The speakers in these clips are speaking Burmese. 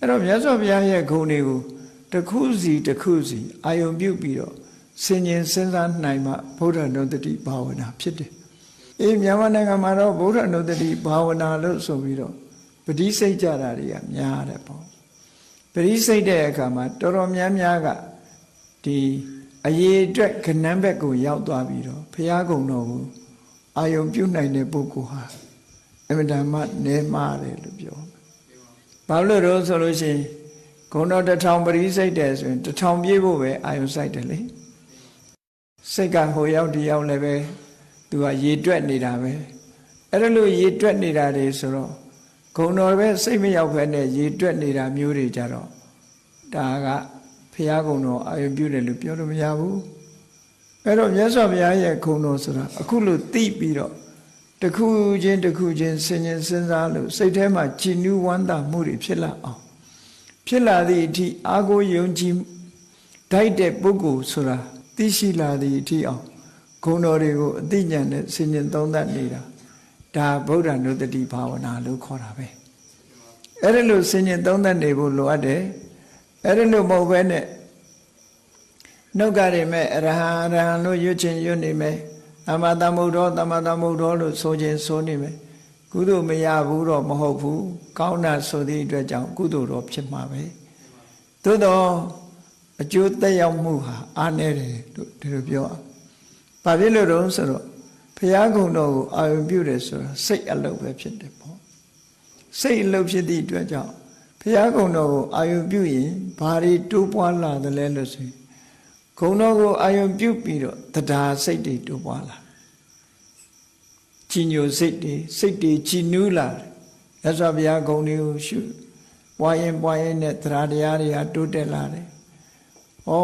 အဲ့တော့မြတ်စွာဘုရားရဲ့ဂုဏ်တွေကိုတစ်ခုစီတစ်ခုစီအာယုံပြုတ်ပြီးတော့ဆင်ញင်စဉ်းစားနိုင်မှဗုဒ္ဓနုတ္တိဘာဝနာဖြစ်တယ်အေးမြန်မာနိုင်ငံမှာတော့ဗုဒ္ဓနုတ္တိဘာဝနာလို့ဆိုပြီးတော့ပဋိစိတ်ကြတာတွေကများတယ်ပေါ့ပဋိစိတ်တဲ့အခါမှာတော်တော်များများကဒီအရေးအတွက်ကဏ္ဍဘက်ကိုရောက်သွားပြီးတော့ဘုရားကုံတော်ကိုအာယုံပြုတ်နိုင်တဲ့ပုဂ္ဂိုလ်ဟာအမြဲတမ်းနေမှားတယ်လို့ပြောတယ် ဘာလို့လဲဆိုလို့ရှိရင်ဂုဏတော်တစ်ထောင်ပရိစိတ်တယ်ဆိုရင်တစ်ထောင်ပြည့်ဖို့ပဲအာယုံစိုက်တယ်လေစိတ်ကဟိုရောက်ဒီရောက်လည်းပဲသူကရေတွက်နေတာပဲအဲ့ဒါလို့ရေတွက်နေတာတွေဆိုတော့ဂုဏတော်ပဲစိတ်မရောက်ဖက်နဲ့ရေတွက်နေတာမျိုးတွေကြတော့ဒါကဖះဂုဏတော်အာယုံပြုတယ်လို့ပြောလို့မရဘူးအဲ့တော့မြတ်စွာဘုရားရဲ့ဂုဏတော်ဆိုတာအခုလို့သိပြီးတော့ တစ်ခုချင်းတစ်ခုချင်းဆင်ញင်စဉ်းစားလို့စိတ်ထဲမှာကြည်နူးဝမ်းသာမှုတွေဖြစ်လာအောင်ဖြစ်လာသည့်အထိအာကိုယုံကြည်ဓာတ်တဲ့ပုဂ္ဂိုလ်ဆိုတာသိရှိလာသည့်အထိအောင်ဂုဏတော်တွေကိုအသိဉာဏ်နဲ့ဆင်ញင်သုံးသပ်နေတာဒါဗုဒ္ဓနုတ္တိဘာဝနာလို့ခေါ်တာပဲအဲ့ဒါလို့ဆင်ញင်သုံးသပ်နေဖို့လိုအပ်တယ်အဲ့ဒါလို့မဟုတ်ဘဲနဲ့နှုတ်ကရမဲ့အရဟံအရဟံလို့ရွတ်ချင်ရွတ်နေမယ် သမ္မာသမ္ဗုဒ္ဓောသမ္မာသမ္ဗုဒ္ဓောလို့ဆိုခြင်းဆိုနေမယ်ကုသိုလ်မရဘူးတော့မဟုတ်ဘူးကောင်းတာဆိုသည့်အတွက်ကြောင့်ကုသိုလ်တော့ဖြစ်မှာပဲသို့တော့အကျိုးသက်ရောက်မှုဟာအားနည်းတယ်လို့ဒီလိုပြောအောင်ဘာဖြစ်လို့တော့ဆိုတော့ဘုရားကုံတော်ကိုအာရုံပြုတယ်ဆိုတာစိတ်အလုပ်ပဲဖြစ်တယ်ပေါ့စိတ်အလုပ်ဖြစ်သည့်အတွက်ကြောင့်ဘုရားကုံတော်ကိုအာရုံပြုရင်ဘာတွေတိုးပွားလာသလဲလို့ဆိုရင် ဂုံတော်ကိုအာယုံပြုတ်ပြီးတော့တရားစိတ်တွေတိုးပွားလာကြီးညိုစိတ်တွေစိတ်တွေကြည်နူးလာတယ်ရသော်ဘုရားဂုံတွေကိုရှုပွားရင်ပွားရင်နဲ့တရားတရားတွေကတိုးတက်လာတယ်။ဩ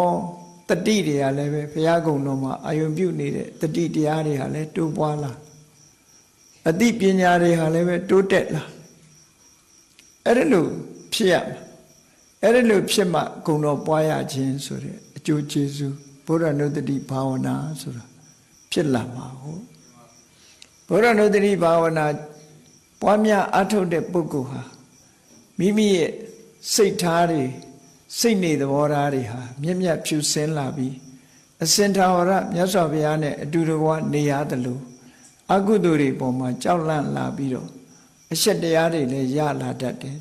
တတိတွေကလည်းပဲဘုရားဂုံတော်မှာအာယုံပြုတ်နေတဲ့တတိတရားတွေဟာလည်းတိုးပွားလာအသိပညာတွေဟာလည်းပဲတိုးတက်လာအဲ့ဒါလို့ဖြစ်ရမှာအဲ့ဒါလို့ဖြစ်မှဂုံတော်ပွားရခြင်းဆိုတဲ့ အကျိုးကျေးဇူးဘုရားနုတ္တိဘာဝနာဆိုတာဖြစ်လာမှာဟုတ်ဘုရားနုတ္တိဘာဝနာပွားများအထုတ်တဲ့ပုဂ္ဂိုလ်ဟာမိမိရဲ့စိတ်ထားတွေစိတ်နေသဘောထားတွေဟာမြက်မြက်ဖြူစင်းလာပြီးအစင်ထာဝရမြတ်စွာဘုရားနဲ့အတူတကွနေရတယ်လို့အကုသိုလ်တွေပေါ်မှာကြောက်လန့်လာပြီးတော့အရှက်တရားတွေလည်းရလာတတ်တယ်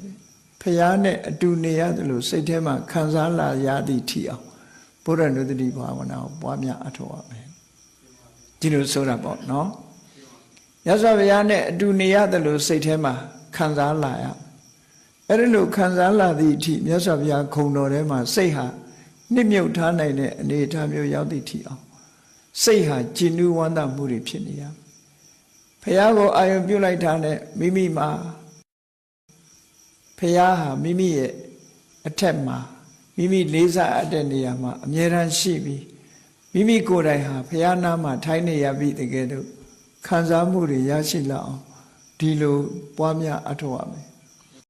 ဖះနဲ့အတူနေရတယ်လို့စိတ်ထဲမှာခံစားလာရသည့်ထီအောင် ဘုရားနုတ္တိဘာဝနာကိုပွားများအထောက်အမယ်ဒီလိုဆိုတာပေါ့နော်ရသော်ဘုရားနဲ့အတူနေရတယ်လို့စိတ်ထဲမှာခံစားလာရအဲ့ဒါလို့ခံစားလာသည့်အထိမြတ်စွာဘုရားခုံတော်ထဲမှာစိတ်ဟာနှစ်မြုပ်ထားနိုင်တဲ့အနေအထားမျိုးရောက်သည့်ထိအောင်စိတ်ဟာကြည်နူးဝမ်းသာမှုတွေဖြစ်နေရဘုရားကိုအာရုံပြုလိုက်တာနဲ့မိမိမှာဖះဟာမိမိရဲ့အထက်မှာ မိမိလေးစားအပ်တဲ့နေရာမှာအမြဲတမ်းရှိပြီးမိမိကိုယ်တိုင်ဟာဖះနာမှာထိုင်းနေရပြီတကယ်တော့ခံစားမှုတွေရရှိလာအောင်ဒီလိုပွားများအထောက်အမယ်